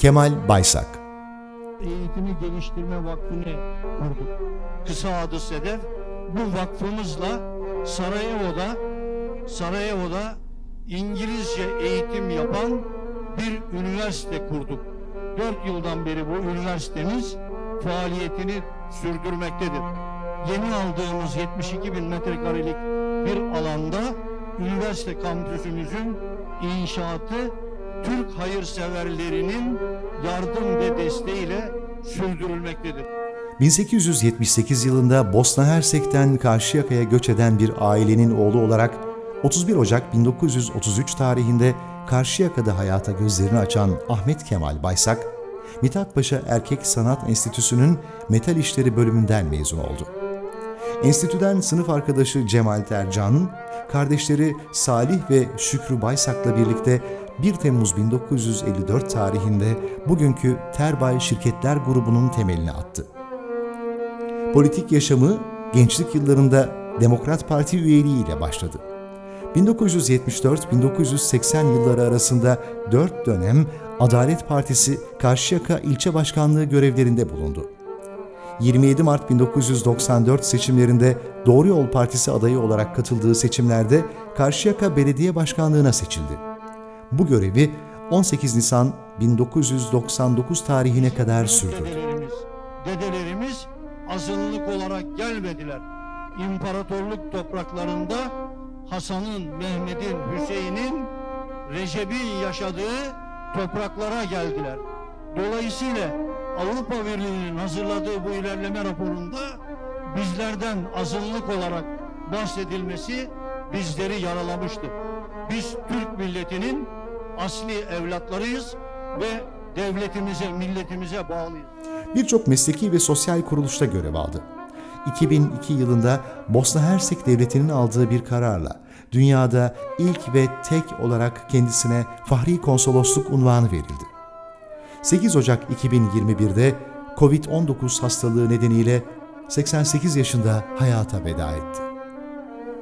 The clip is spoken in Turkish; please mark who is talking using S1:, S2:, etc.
S1: Kemal Baysak
S2: Eğitimi Geliştirme Vakfı'nı kurduk. Kısa adı SEDEF. Bu vakfımızla Sarajevo'da Sarajevo'da İngilizce eğitim yapan bir üniversite kurduk. 4 yıldan beri bu üniversitemiz faaliyetini sürdürmektedir. Yeni aldığımız 72 bin metrekarelik bir alanda üniversite kampüsümüzün inşaatı Türk hayırseverlerinin yardım ve desteğiyle sürdürülmektedir.
S1: 1878 yılında Bosna Hersek'ten Karşıyaka'ya göç eden bir ailenin oğlu olarak 31 Ocak 1933 tarihinde Karşıyaka'da hayata gözlerini açan Ahmet Kemal Baysak, Mithat Paşa Erkek Sanat Enstitüsü'nün Metal İşleri bölümünden mezun oldu. Enstitüden sınıf arkadaşı Cemal Tercan, kardeşleri Salih ve Şükrü Baysak'la birlikte 1 Temmuz 1954 tarihinde bugünkü Terbay Şirketler Grubu'nun temelini attı. Politik yaşamı gençlik yıllarında Demokrat Parti üyeliğiyle başladı. 1974-1980 yılları arasında 4 dönem Adalet Partisi Karşıyaka İlçe Başkanlığı görevlerinde bulundu. 27 Mart 1994 seçimlerinde Doğru Yol Partisi adayı olarak katıldığı seçimlerde Karşıyaka Belediye Başkanlığına seçildi. Bu görevi 18 Nisan 1999 tarihine kadar sürdürdü.
S2: Dedelerimiz, dedelerimiz azınlık olarak gelmediler. İmparatorluk topraklarında Hasan'ın, Mehmet'in, Hüseyin'in, Recep'in yaşadığı topraklara geldiler. Dolayısıyla Avrupa Birliği'nin hazırladığı bu ilerleme raporunda bizlerden azınlık olarak bahsedilmesi bizleri yaralamıştır. Biz Türk milletinin asli evlatlarıyız ve devletimize, milletimize bağlıyız.
S1: Birçok mesleki ve sosyal kuruluşta görev aldı. 2002 yılında Bosna Hersek Devleti'nin aldığı bir kararla dünyada ilk ve tek olarak kendisine Fahri Konsolosluk unvanı verildi. 8 Ocak 2021'de Covid-19 hastalığı nedeniyle 88 yaşında hayata veda etti.